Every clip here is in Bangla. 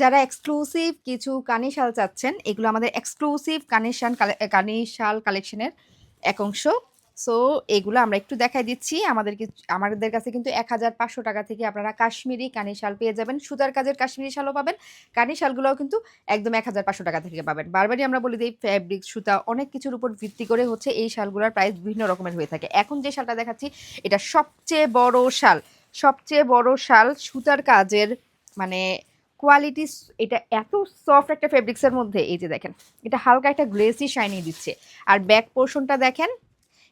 যারা এক্সক্লুসিভ কিছু কানি শাল চাচ্ছেন, এগুলো আমাদের এক্সক্লুসিভ কানিশান কানি শাল কালেকশনের এক অংশ। সো এগুলো আমরা একটু দেখাই দিচ্ছি। আমাদের আমাদের কাছে কিন্তু এক হাজার পাঁচশো টাকা থেকে আপনারা কাশ্মীরি কানি শাল পেয়ে যাবেন। সুতার কাজের কাশ্মীরি শালও পাবেন। কানি শালগুলোও কিন্তু একদম এক হাজার পাঁচশো টাকা থেকে পাবেন। বারবারই আমরা বলি দিই ফ্যাব্রিক সুতা, অনেক কিছুর উপর ভিত্তি করে হচ্ছে এই শালগুলোর প্রাইস বিভিন্ন রকমের হয়ে থাকে। এখন যে শালটা দেখাচ্ছি, এটা সবচেয়ে বড় শাল। সবচেয়ে বড় শাল সুতার কাজের মানে কোয়ালিটি এটা এত সফট একটা ফেব্রিক্সের মধ্যে, এই যে দেখেন, এটা হালকা একটা গ্লেসি শাইনি দিচ্ছে। আর ব্যাক পোর্শনটা দেখেন,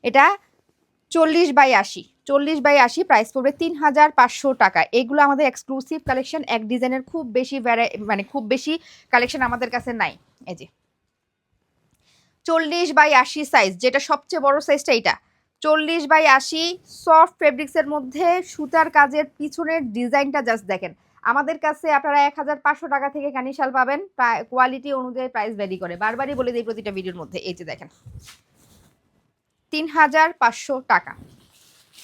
এটা চল্লিশ বাই আশি, চল্লিশ বাই আশি প্রাইস পড়বে তিন হাজার পাঁচশো টাকা। এগুলো আমাদের এক্সক্লুসিভ কালেকশন এক ডিজাইনের খুব বেশি ভ্যারাই মানে খুব বেশি কালেকশন আমাদের কাছে নাই। এই যে, চল্লিশ বাই আশি সাইজ যেটা সবচেয়ে বড় সাইজটা এটা চল্লিশ বাই আশি সফট ফেব্রিক্সের মধ্যে সুতার কাজের পিছনের ডিজাইনটা জাস্ট দেখেন। আমাদের কাছে আপনারা এক হাজার পাঁচশো টাকা থেকে কানিশাল পাবেন। কোয়ালিটি অনুযায়ী প্রাইস ভ্যারি করে। বারবারই বলে দিই প্রতিটা ভিডিওর মধ্যে। এই যে দেখেন। তিন হাজার পাঁচশো টাকা।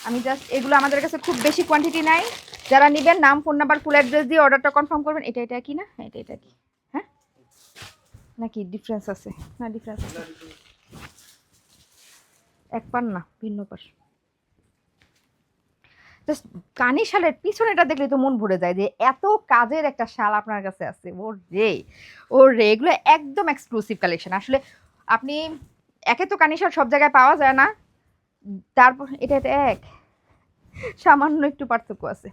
আমি জাস্ট এগুলো আমাদের কাছে খুব বেশি কোয়ান্টিটি নাই। যারা নেবেন, নাম ফোন নাম্বার ফুল অ্যাড্রেস দিয়ে অর্ডারটা কনফার্ম করবেন। এটা এটা কি না? এটা এটা কি? হ্যাঁ? নাকি ডিফারেন্স আছে? না ডিফারেন্স আছে। এক পার না ভিন্ন পার জাস্ট কানি শালের পিছনেটা দেখলে তো মন ভরে যায় যে এত কাজের একটা শাল আপনার কাছে আছে। ওর রে ওর রে এগুলো একদম এক্সক্লুসিভ কালেকশন আসলে আপনি, একে তো কানি শাল সব জায়গায় পাওয়া যায় না। তারপর, এটা এক, সামান্য একটু পার্থক্য আছে।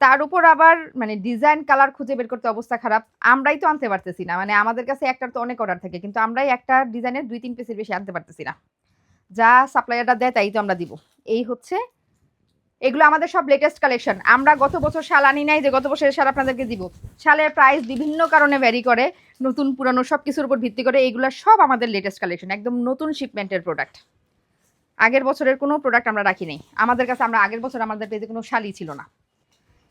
তার উপর আবার মানে ডিজাইন কালার খুঁজে বের করতে অবস্থা খারাপ। আমরাই তো আনতে পারতেছি না। মানে আমাদের কাছে একটার তো অনেক অর্ডার থাকে, কিন্তু আমরাই একটা ডিজাইনের দুই তিন পিসের বেশি আনতে পারতেছি না। যা সাপ্লাইয়ারটা দেয় তাই তো আমরা দিব। এই হচ্ছে এগুলো আমাদের সব লেটেস্ট কালেকশন আমরা গত বছর শাল আনি নাই, যে গত বছরের শাল আপনাদেরকে দিব। শালের প্রাইস বিভিন্ন কারণে ভ্যারি করে, নতুন, পুরানো সব কিছুর উপর ভিত্তি করে এগুলো সব আমাদের লেটেস্ট কালেকশন একদম নতুন শিপমেন্টের প্রোডাক্ট আগের বছরের কোনো প্রোডাক্ট আমরা রাখি নাই। আমাদের কাছে আমরা আগের বছর আমাদের পেজে কোনো শালই ছিল না।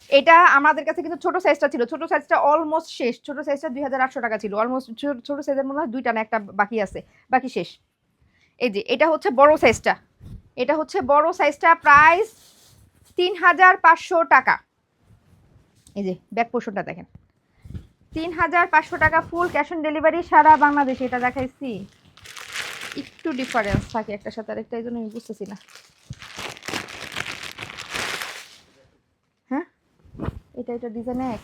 এটা আমাদের কাছে কিন্তু ছোট সাইজটা ছিল। ছোট সাইজটা অলমোস্ট শেষ। ছোট সাইজটা দুই হাজার আটশো টাকা ছিল। অলমোস্ট ছোট সাইজের মনে হয় দুইটা না একটা বাকি আছে। বাকি শেষ। এই যে, এটা হচ্ছে বড় সাইজটা এটা হচ্ছে বড় সাইজটা প্রাইস তিন হাজার পাঁচশো টাকা। এই যে ব্যাক পোর্শনটা দেখেন। তিন হাজার পাঁচশো টাকা ফুল ক্যাশ অন ডেলিভারি সারা বাংলাদেশে, এটা দেখাইছি একটু ডিফারেন্স থাকে একটা সাথে আরেকটা, এই জন্য আমি বুঝতেছি না। হ্যাঁ? এটা এটা ডিজাইন এক।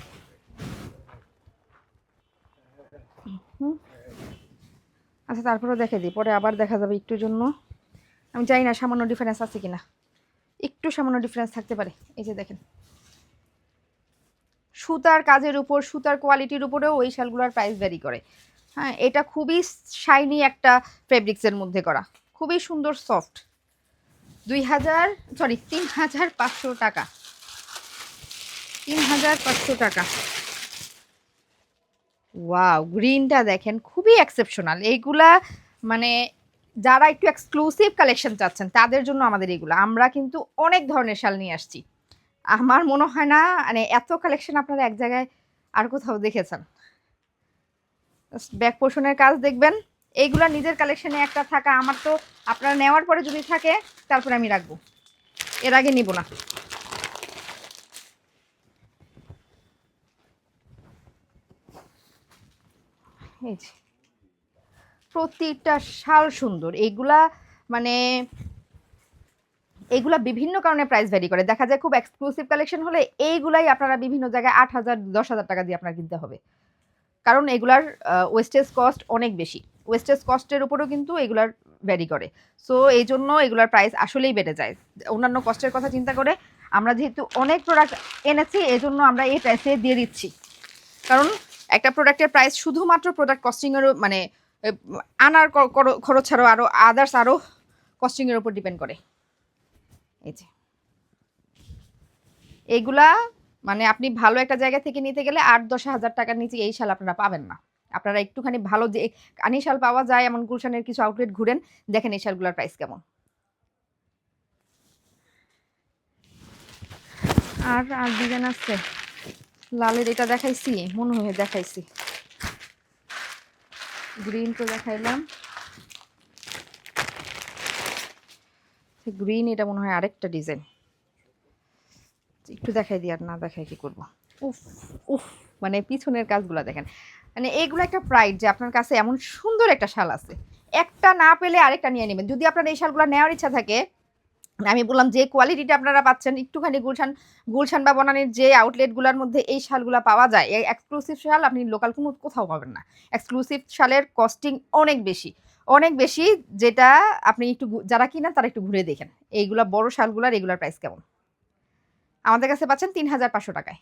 আচ্ছা তারপরেও দেখে দিই, পরে আবার দেখা যাবে একটু জন্য। আমি জানি না সামান্য ডিফারেন্স আছে কিনা। একটু সামান্য ডিফারেন্স থাকতে পারে। এই যে দেখেন। সুতার কাজের উপর, সুতার কোয়ালিটির উপরেও ওই শালগুলোর প্রাইস ভ্যারি করে। হ্যাঁ এটা খুবই শাইনি একটা ফেব্রিক্সের মধ্যে করা। খুবই সুন্দর সফট দুই হাজার সরি তিন হাজার পাঁচশো টাকা। তিন হাজার পাঁচশো টাকা। ওয়াও গ্রিনটা দেখেন, খুবই এক্সেপশনাল এইগুলা মানে যারা একটু এক্সক্লুসিভ কালেকশন চাচ্ছেন, তাদের জন্য আমাদের এগুলো। আমরা কিন্তু অনেক ধরনের শাল নিয়ে আসছি। আমার মনে হয় না মানে এত কালেকশন আপনারা এক জায়গায় আর কোথাও দেখেছেন। ব্যাক পোর্শনের কাজ দেখবেন। এইগুলা নিজের কালেকশনে একটা থাকা, আমার তো আপনারা নেওয়ার পরে যদি থাকে, তারপরে আমি রাখব। এর আগে নিব না। এই প্রতিটা শাল সুন্দর। এইগুলা মানে এগুলা বিভিন্ন কারণে প্রাইস ভ্যারি করে। দেখা যায় খুব এক্সক্লুসিভ কালেকশন হলে এইগুলাই আপনারা বিভিন্ন জায়গায় আট হাজার, দশ হাজার টাকা দিয়ে আপনার কিনতে হবে। কারণ এগুলার ওয়েস্টেজ কস্ট অনেক বেশি। ওয়েস্টেজ কস্টের উপরেও কিন্তু এগুলার ভ্যারি করে। সো এই জন্য এগুলার প্রাইস আসলেই বেড়ে যায়। অন্যান্য কস্টের কথা চিন্তা করে আমরা যেহেতু অনেক প্রোডাক্ট এনেছি এই জন্য আমরা এই প্রাইসে দিয়ে দিচ্ছি। কারণ একটা প্রোডাক্টের প্রাইস শুধুমাত্র প্রোডাক্ট কস্টিংয়েরও মানে আনার খরচ ছাড়াও আরও আদার্স আরও কস্টিংয়ের উপর ডিপেন্ড করে। এই যে। এইগুলা মানে আপনি ভালো একটা জায়গা থেকে নিতে গেলে আট দশ হাজার টাকার নিচে এই শাল আপনারা পাবেন না। আপনারা একটুখানি ভালো যে কানি শাল পাওয়া যায়, এমন গুলশানের কিছু আউটলেট ঘুরেন, দেখেন এই শালগুলোর প্রাইস কেমন। আর আর ডিজাইন আছে। লালের এটা দেখাইছি, মনে হয় দেখাইছি। গ্রিন তো দেখাইলাম। গ্রিন এটা মনে হয় আরেকটা ডিজাইন একটু দেখাই দিই আর না দেখাই কি করব। উফ উফ মানে পিছনের কাজগুলো দেখেন। মানে এইগুলো একটা প্রাইড যে আপনার কাছে এমন সুন্দর একটা শাল আছে। একটা না পেলে আরেকটা নিয়ে নেবেন। যদি আপনার এই শালগুলো নেওয়ার ইচ্ছা থাকে আমি বললাম যে কোয়ালিটিটা আপনারা পাচ্ছেন, একটুখানি গুলশান গুলশান বা বনানির যে আউটলেটগুলোর মধ্যে এই শালগুলো পাওয়া যায় এই এক্সক্লুসিভ শাল আপনি লোকাল কোনো কোথাও পাবেন না। এক্সক্লুসিভ শালের কস্টিং অনেক বেশি অনেক বেশি যেটা আপনি একটু যারা কিনা তারা একটু ঘুরে দেখেন। এইগুলা বড় শালগুলার রেগুলার প্রাইস কেমন? আমাদের কাছে পাচ্ছেন তিন হাজার পাঁচশো টাকায়।